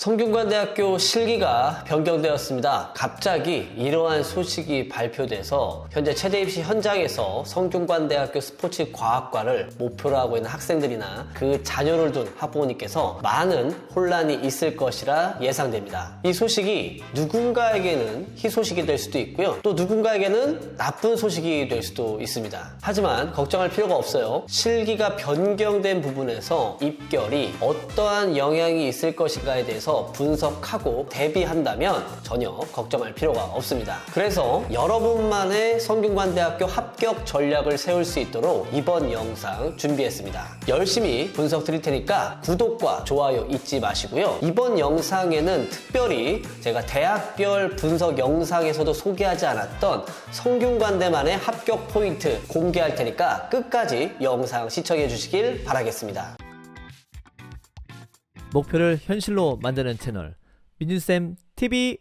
성균관대학교 실기가 변경되었습니다. 갑자기 이러한 소식이 발표돼서 현재 최대 입시 현장에서 성균관대학교 스포츠과학과를 목표로 하고 있는 학생들이나 그 자녀를 둔 학부모님께서 많은 혼란이 있을 것이라 예상됩니다. 이 소식이 누군가에게는 희소식이 될 수도 있고요. 또 누군가에게는 나쁜 소식이 될 수도 있습니다. 하지만 걱정할 필요가 없어요. 실기가 변경된 부분에서 입결이 어떠한 영향이 있을 것인가에 대해서 분석하고 대비한다면 전혀 걱정할 필요가 없습니다. 그래서 여러분만의 성균관대학교 합격 전략을 세울 수 있도록 이번 영상 준비했습니다. 열심히 분석 드릴 테니까 구독과 좋아요 잊지 마시고요. 이번 영상에는 특별히 제가 대학별 분석 영상에서도 소개하지 않았던 성균관대만의 합격 포인트 공개할 테니까 끝까지 영상 시청해 주시길 바라겠습니다. 목표를 현실로 만드는 채널 민준쌤 TV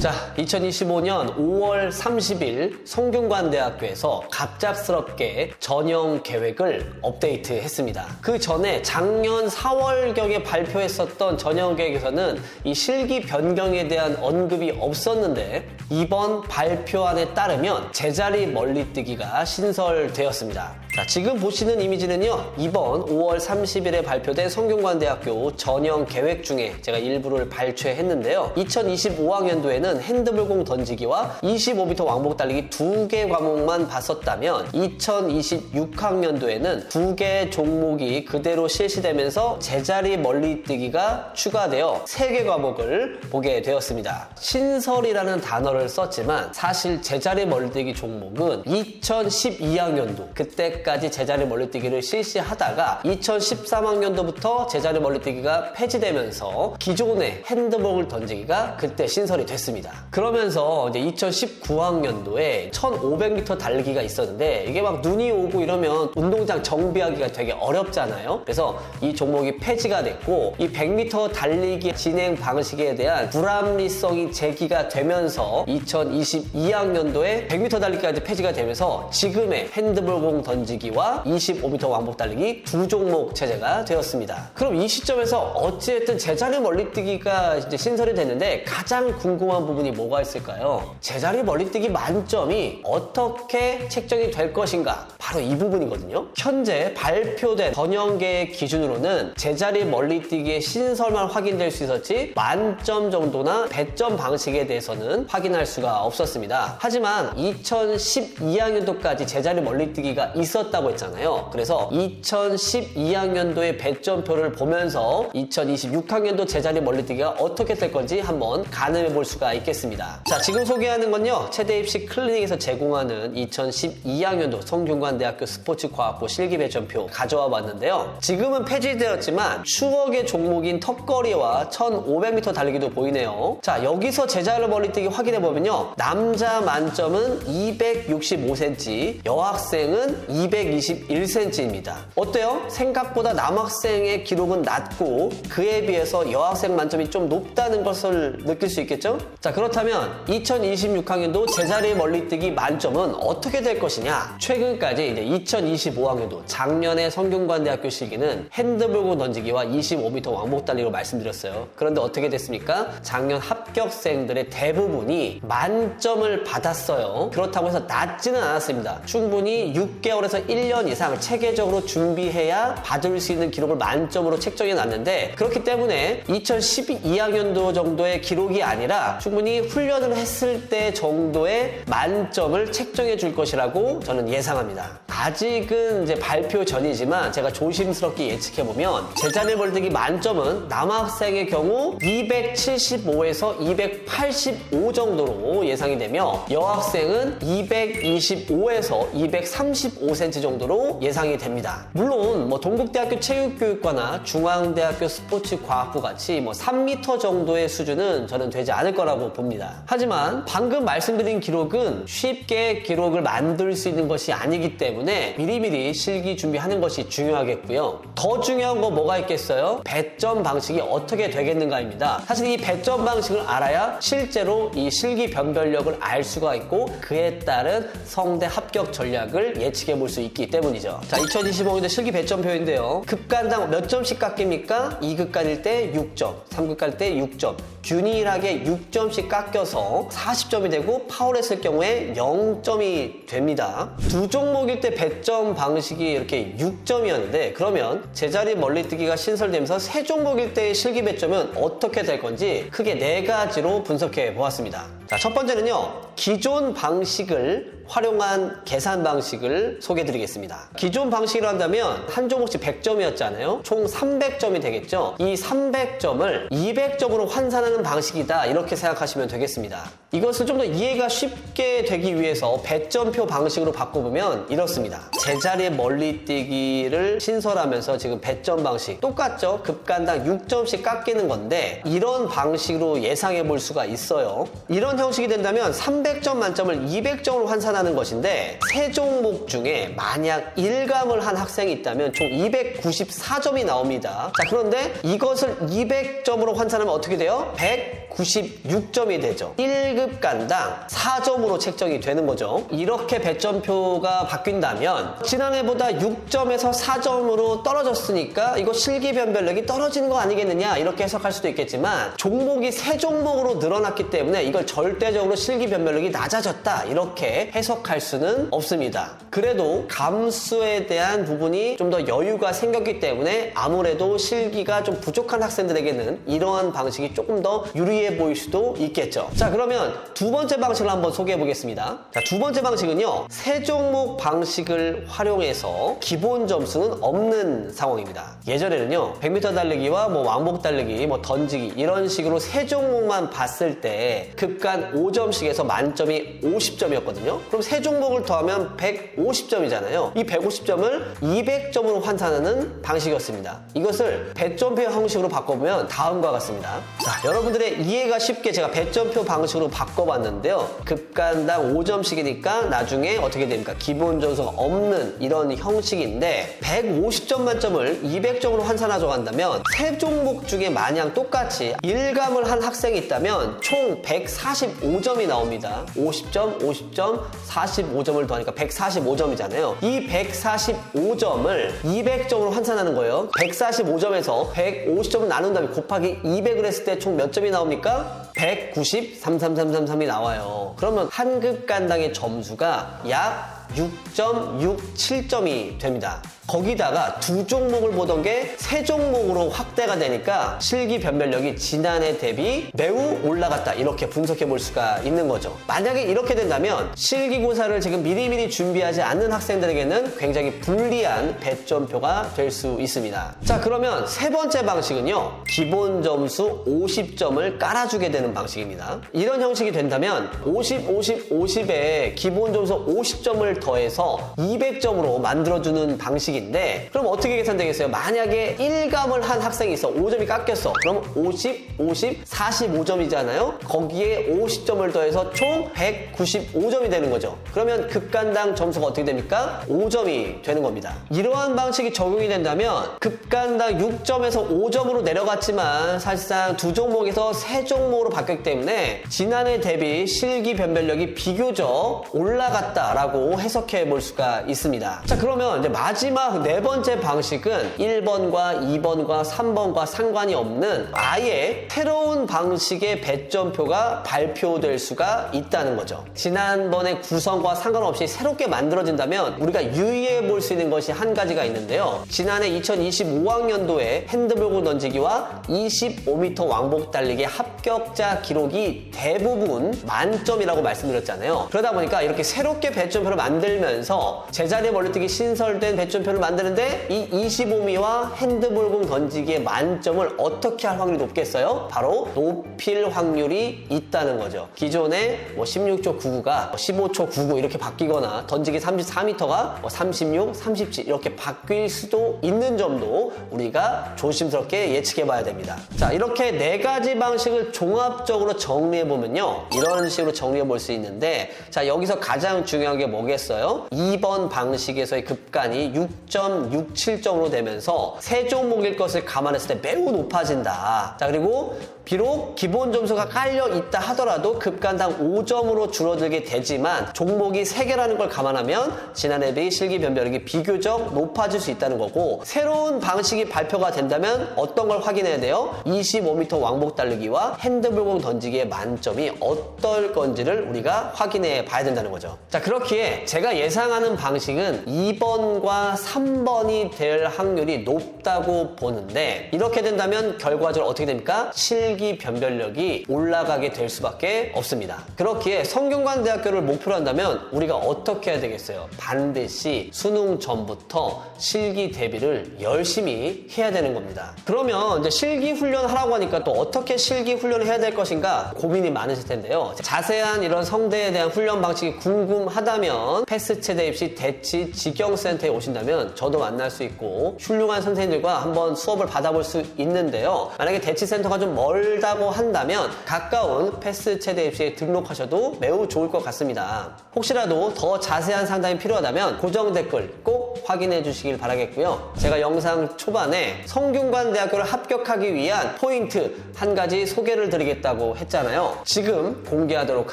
자, 2025년 5월 30일 성균관대학교에서 갑작스럽게 전형 계획을 업데이트 했습니다. 그 전에 작년 4월경에 발표했었던 전형 계획에서는 이 실기 변경에 대한 언급이 없었는데 이번 발표안에 따르면 제자리 멀리뛰기가 신설되었습니다. 자, 지금 보시는 이미지는요, 이번 5월 30일에 발표된 성균관대학교 전형 계획 중에 제가 일부를 발췌했는데요. 2025학년도에는 핸드볼공 던지기와 25m 왕복 달리기 두 개 과목만 봤었다면 2026학년도에는 두 개 종목이 그대로 실시되면서 제자리 멀리뛰기가 추가되어 세 개 과목을 보게 되었습니다. 신설이라는 단어를 썼지만 사실 제자리 멀리뛰기 종목은 2012학년도 그때 까지 제자리 멀리뛰기를 실시하다가 2013학년도부터 제자리 멀리뛰기가 폐지되면서 기존의 핸드볼 던지기가 그때 신설이 됐습니다. 그러면서 이제 2019학년도에 1500m 달리기가 있었는데 이게 막 눈이 오고 이러면 운동장 정비하기가 되게 어렵잖아요. 그래서 이 종목이 폐지가 됐고 이 100m 달리기 진행 방식에 대한 불합리성이 제기가 되면서 2022학년도에 100m 달리기까지 폐지가 되면서 지금의 핸드볼공 던지 기와 25m 왕복 달리기 두 종목 체제가 되었습니다. 그럼 이 시점에서 어찌됐든 제자리 멀리뛰기가 이제 신설이 됐는데 가장 궁금한 부분이 뭐가 있을까요? 제자리 멀리뛰기 만점이 어떻게 책정이 될 것인가? 바로 이 부분이거든요. 현재 발표된 전형계의 기준으로는 제자리 멀리뛰기의 신설만 확인될 수 있었지 만점 정도나 배점 방식에 대해서는 확인할 수가 없었습니다. 하지만 2012학년도까지 제자리 멀리뛰기가 있었 다고 했잖아요. 그래서 2012학년도의 배점표를 보면서 2026학년도 제자리 멀리뛰기가 어떻게 될 건지 한번 가늠해 볼 수가 있겠습니다. 자, 지금 소개하는 건요. 최대 입시 클리닉에서 제공하는 2012학년도 성균관대학교 스포츠과학부 실기 배점표 가져와 봤는데요. 지금은 폐지되었지만 추억의 종목인 턱걸이와 1500m 달리기도 보이네요. 자, 여기서 제자리 멀리뛰기 확인해 보면요. 남자 만점은 265cm, 여학생은 221cm입니다. 어때요? 생각보다 남학생의 기록은 낮고 그에 비해서 여학생 만점이 좀 높다는 것을 느낄 수 있겠죠? 자, 그렇다면 2026학년도 제자리 멀리뛰기 만점은 어떻게 될 것이냐? 최근까지 이제 2025학년도 작년에 성균관대학교 실기는 핸드볼공 던지기와 25m 왕복 달리기로 말씀드렸어요. 그런데 어떻게 됐습니까? 작년 합격생들의 대부분이 만점을 받았어요. 그렇다고 해서 낮지는 않았습니다. 충분히 6개월에서 1년 이상 체계적으로 준비해야 받을 수 있는 기록을 만점으로 책정해 놨는데 그렇기 때문에 2012학년도 정도의 기록이 아니라 충분히 훈련을 했을 때 정도의 만점을 책정해 줄 것이라고 저는 예상합니다. 아직은 이제 발표 전이지만 제가 조심스럽게 예측해 보면 제자리 벌들기 만점은 남학생의 경우 275에서 285 정도로 예상이 되며 여학생은 225에서 235cm 정도로 예상이 됩니다. 물론 뭐 동국대학교 체육교육과나 중앙대학교 스포츠과학부 같이 뭐 3m 정도의 수준은 저는 되지 않을 거라고 봅니다. 하지만 방금 말씀드린 기록은 쉽게 기록을 만들 수 있는 것이 아니기 때문에 미리미리 실기 준비하는 것이 중요하겠고요. 더 중요한 거 뭐가 있겠어요? 배점 방식이 어떻게 되겠는가입니다. 사실 이 배점 방식을 알아야 실제로 이 실기 변별력을 알 수가 있고 그에 따른 성대 합격 전략을 예측해 볼 수수 있기 때문이죠. 자, 2025년도 실기 배점표인데요. 급간당 몇 점씩 깎입니까? 2급간일 때 6점, 3급간일 때 6점. 균일하게 6점씩 깎여서 40점이 되고 파울했을 경우에 0점이 됩니다. 두 종목일 때 배점 방식이 이렇게 6점이었는데 그러면 제자리 멀리뛰기가 신설되면서 세 종목일 때의 실기 배점은 어떻게 될 건지 크게 네 가지로 분석해 보았습니다. 자, 첫 번째는요. 기존 방식을 활용한 계산 방식을 소개해 드리겠습니다. 기존 방식으로 한다면 한 종목씩 100점이었잖아요. 총 300점이 되겠죠. 이 300점을 200점으로 환산하는 방식이다. 이렇게 생각하시면 되겠습니다. 이것을 좀 더 이해가 쉽게 되기 위해서 배점표 방식으로 바꿔보면 이렇습니다. 제자리 멀리 뛰기를 신설하면서 지금 배점 방식 똑같죠? 급간당 6점씩 깎이는 건데 이런 방식으로 예상해 볼 수가 있어요. 이런 형식이 된다면 300점 만점을 200점으로 환산하는 것인데 세 종목 중에 만약 1감을 한 학생이 있다면 총 294점이 나옵니다. 자, 그런데 이것을 200점으로 환산하면 어떻게 돼요? 196점이 되죠. 1급 간당 4점으로 책정이 되는 거죠. 이렇게 배점표가 바뀐다면 지난해보다 6점에서 4점으로 떨어졌으니까 이거 실기변별력이 떨어지는 거 아니겠느냐 이렇게 해석할 수도 있겠지만 종목이 세 종목으로 늘어났기 때문에 이걸 절 대적으로 실기변별력이 낮아졌다 이렇게 해석할 수는 없습니다. 그래도 감수에 대한 부분이 좀 더 여유가 생겼기 때문에 아무래도 실기가 좀 부족한 학생들에게는 이러한 방식이 조금 더 유리해 보일 수도 있겠죠. 자 그러면 두 번째 방식을 한번 소개해 보겠습니다. 자, 두 번째 방식은요. 세 종목 방식을 활용해서 기본 점수는 없는 상황입니다. 예전에는요. 100m 달리기와 뭐 왕복 달리기, 뭐 던지기 이런 식으로 세 종목만 봤을 때 급간 5점씩에서 만점이 50점이었거든요. 그럼 세 종목을 더하면 150점이잖아요. 이 150점을 200점으로 환산하는 방식이었습니다. 이것을 배점표 형식으로 바꿔보면 다음과 같습니다. 자, 여러분들의 이해가 쉽게 제가 배점표 방식으로 바꿔봤는데요. 급간당 5점씩이니까 나중에 어떻게 됩니까? 기본 점수가 없는 이런 형식인데 150점 만점을 200 점으로 환산하자고 한다면 세 종목 중에 마냥 똑같이 1감을 한 학생이 있다면 총 145점이 나옵니다. 50점, 50점, 45점을 더하니까 145점이잖아요. 이 145점을 200점으로 환산하는 거예요. 145점에서 150점을 나눈 다음에 곱하기 200을 했을 때 총 몇 점이 나옵니까? 193.3333이 나와요. 그러면 한 급 간당의 점수가 약 6.67점이 됩니다. 거기다가 두 종목을 보던 게 세 종목으로 확대가 되니까 실기 변별력이 지난해 대비 매우 올라갔다 이렇게 분석해 볼 수가 있는 거죠. 만약에 이렇게 된다면 실기고사를 지금 미리미리 준비하지 않는 학생들에게는 굉장히 불리한 배점표가 될 수 있습니다. 자 그러면 세 번째 방식은요. 기본 점수 50점을 깔아주게 되는 방식입니다. 이런 형식이 된다면 50, 50, 50에 기본 점수 50점을 더해서 200점으로 만들어주는 방식인데 그럼 어떻게 계산되겠어요? 만약에 1감을 한 학생이 있어. 5점이 깎였어. 그럼 50, 50, 45점이잖아요. 거기에 50점을 더해서 총 195점이 되는 거죠. 그러면 급간당 점수가 어떻게 됩니까? 5점이 되는 겁니다. 이러한 방식이 적용이 된다면 급간당 6점에서 5점으로 내려갔지만 사실상 두 종목에서 세 종목으로 바뀌었기 때문에 지난해 대비 실기 변별력이 비교적 올라갔다라고 해 석해 볼 수가 있습니다. 자, 그러면 이제 마지막 네 번째 방식은 1번과 2번과 3번과 상관이 없는 아예 새로운 방식의 배점표가 발표될 수가 있다는 거죠. 지난번의 구성과 상관없이 새롭게 만들어진다면 우리가 유의해 볼 수 있는 것이 한 가지가 있는데요. 지난해 2025학년도에 핸드볼공 던지기와 25m 왕복 달리기 합격자 기록이 대부분 만점이라고 말씀드렸잖아요. 그러다 보니까 이렇게 새롭게 배점표를 만들 면서 제자리 멀리뛰기 신설된 배점표를 만드는데 이 25미와 핸드볼 공 던지기의 만점을 어떻게 할 확률이 높겠어요? 바로 높일 확률이 있다는 거죠. 기존에 뭐 16초 99가 15초 99 이렇게 바뀌거나 던지기 34m가 36, 37 이렇게 바뀔 수도 있는 점도 우리가 조심스럽게 예측해 봐야 됩니다. 자, 이렇게 네 가지 방식을 종합적으로 정리해 보면요. 이런 식으로 정리해 볼 수 있는데 자, 여기서 가장 중요한 게 뭐겠어요? 2번 방식에서의 급간이 6.67점으로 되면서 세 종목일 것을 감안했을 때 매우 높아진다. 자, 그리고 비록 기본 점수가 깔려 있다 하더라도 급간당 5점으로 줄어들게 되지만 종목이 3개라는 걸 감안하면 지난해 비해 실기 변별력이 비교적 높아질 수 있다는 거고 새로운 방식이 발표가 된다면 어떤 걸 확인해야 돼요? 25m 왕복 달리기와 핸드볼공 던지기의 만점이 어떨 건지를 우리가 확인해 봐야 된다는 거죠. 자, 그렇기에 제가 예상하는 방식은 2번과 3번이 될 확률이 높다고 보는데 이렇게 된다면 결과적으로 어떻게 됩니까? 실기 변별력이 올라가게 될 수밖에 없습니다. 그렇기에 성균관대학교를 목표로 한다면 우리가 어떻게 해야 되겠어요? 반드시 수능 전부터 실기 대비를 열심히 해야 되는 겁니다. 그러면 이제 실기 훈련 하라고 하니까 또 어떻게 실기 훈련을 해야 될 것인가 고민이 많으실 텐데요. 자세한 이런 성대에 대한 훈련 방식이 궁금하다면 패스 체대 입시 대치 직영센터에 오신다면 저도 만날 수 있고 훌륭한 선생님들과 한번 수업을 받아볼 수 있는데요. 만약에 대치센터가 좀 멀 다고 한다면 가까운 패스 체대 입시에 등록하셔도 매우 좋을 것 같습니다. 혹시라도 더 자세한 상담이 필요하다면 고정 댓글 꼭 확인해 주시길 바라겠고요. 제가 영상 초반에 성균관 대학교를 합격하기 위한 포인트 한 가지 소개를 드리겠다고 했잖아요. 지금 공개하도록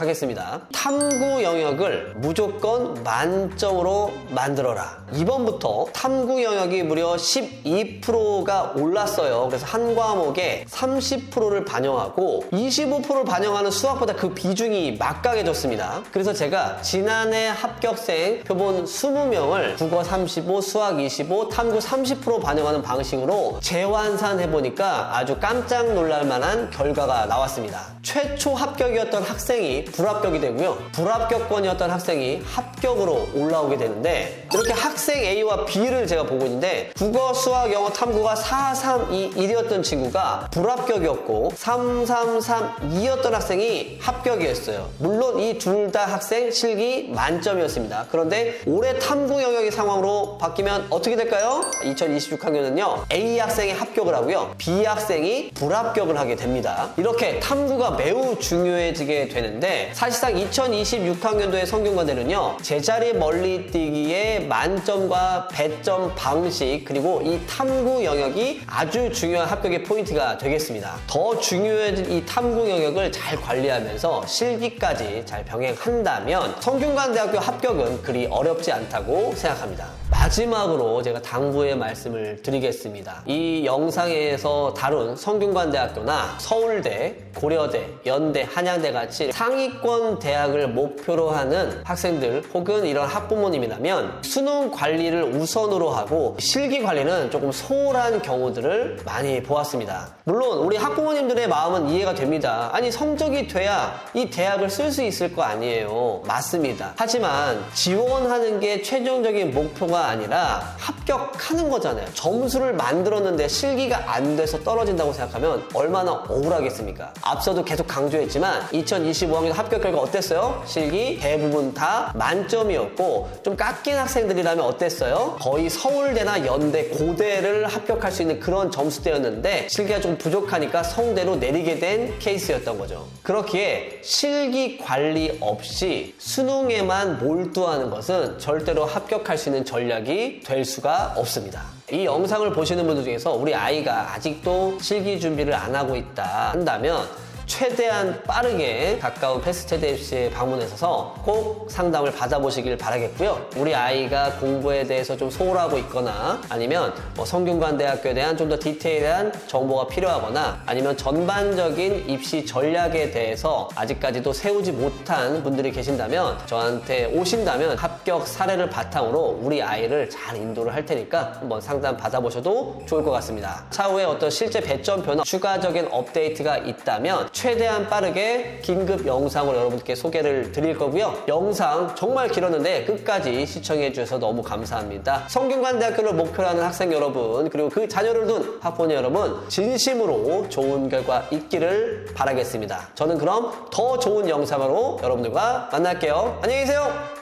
하겠습니다. 탐구 영역을 무조건 만점으로 만들어라. 이번부터 탐구 영역이 무려 12%가 올랐어요. 그래서 한 과목에 30%를 반영하고 25%를 반영하는 수학보다 그 비중이 막강해졌습니다. 그래서 제가 지난해 합격생 표본 20명을 국어 35, 수학 25, 탐구 30% 반영하는 방식으로 재환산해보니까 아주 깜짝 놀랄 만한 결과가 나왔습니다. 최초 합격이었던 학생이 불합격이 되고요. 불합격권이었던 학생이 합격으로 올라오게 되는데 이렇게 학생 A와 B를 제가 보고 있는데 국어, 수학, 영어, 탐구가 4, 3, 2, 1이었던 친구가 불합격이었고 3, 3, 3, 2였던 학생이 합격이었어요. 물론 이 둘 다 학생 실기 만점이었습니다. 그런데 올해 탐구 영역의 상황으로 바뀌면 어떻게 될까요? 2026학년은요. A 학생이 합격을 하고요. B 학생이 불합격을 하게 됩니다. 이렇게 탐구가 매우 중요해지게 되는데 사실상 2026학년도의 성균관대는요. 제자리 멀리 뛰기의 만 점과 배점 방식 그리고 이 탐구 영역이 아주 중요한 합격의 포인트가 되겠습니다. 더 중요해진 이 탐구 영역을 잘 관리하면서 실기까지 잘 병행한다면 성균관대학교 합격은 그리 어렵지 않다고 생각합니다. 마지막으로 제가 당부의 말씀을 드리겠습니다. 이 영상에서 다룬 성균관대학교나 서울대, 고려대, 연대, 한양대 같이 상위권 대학을 목표로 하는 학생들 혹은 이런 학부모님이라면 수능 관리를 우선으로 하고 실기 관리는 조금 소홀한 경우들을 많이 보았습니다. 물론 우리 학부모님들의 마음은 이해가 됩니다. 아니 성적이 돼야 이 대학을 쓸 수 있을 거 아니에요. 맞습니다. 하지만 지원하는 게 최종적인 목표가 아니라 합 격하는 거잖아요. 점수를 만들었는데 실기가 안 돼서 떨어진다고 생각하면 얼마나 억울하겠습니까? 앞서도 계속 강조했지만 2025학년 합격 결과 어땠어요? 실기 대부분 다 만점이었고 좀 깎인 학생들이라면 어땠어요? 거의 서울대나 연대, 고대를 합격할 수 있는 그런 점수대였는데 실기가 좀 부족하니까 성대로 내리게 된 케이스였던 거죠. 그렇기에 실기 관리 없이 수능에만 몰두하는 것은 절대로 합격할 수 있는 전략이 될 수가 없습니다. 이 영상을 보시는 분들 중에서 우리 아이가 아직도 실기 준비를 안 하고 있다 한다면 최대한 빠르게 가까운 패스트대 입시에 방문해서 꼭 상담을 받아보시길 바라겠고요. 우리 아이가 공부에 대해서 좀 소홀하고 있거나 아니면 뭐 성균관대학교에 대한 좀 더 디테일한 정보가 필요하거나 아니면 전반적인 입시 전략에 대해서 아직까지도 세우지 못한 분들이 계신다면 저한테 오신다면 합격 사례를 바탕으로 우리 아이를 잘 인도를 할 테니까 한번 상담 받아보셔도 좋을 것 같습니다. 차후에 어떤 실제 배점 변화, 추가적인 업데이트가 있다면 최대한 빠르게 긴급 영상으로 여러분께 소개를 드릴 거고요. 영상 정말 길었는데 끝까지 시청해 주셔서 너무 감사합니다. 성균관대학교를 목표로 하는 학생 여러분 그리고 그 자녀를 둔 학부모 여러분 진심으로 좋은 결과 있기를 바라겠습니다. 저는 그럼 더 좋은 영상으로 여러분들과 만날게요. 안녕히 계세요.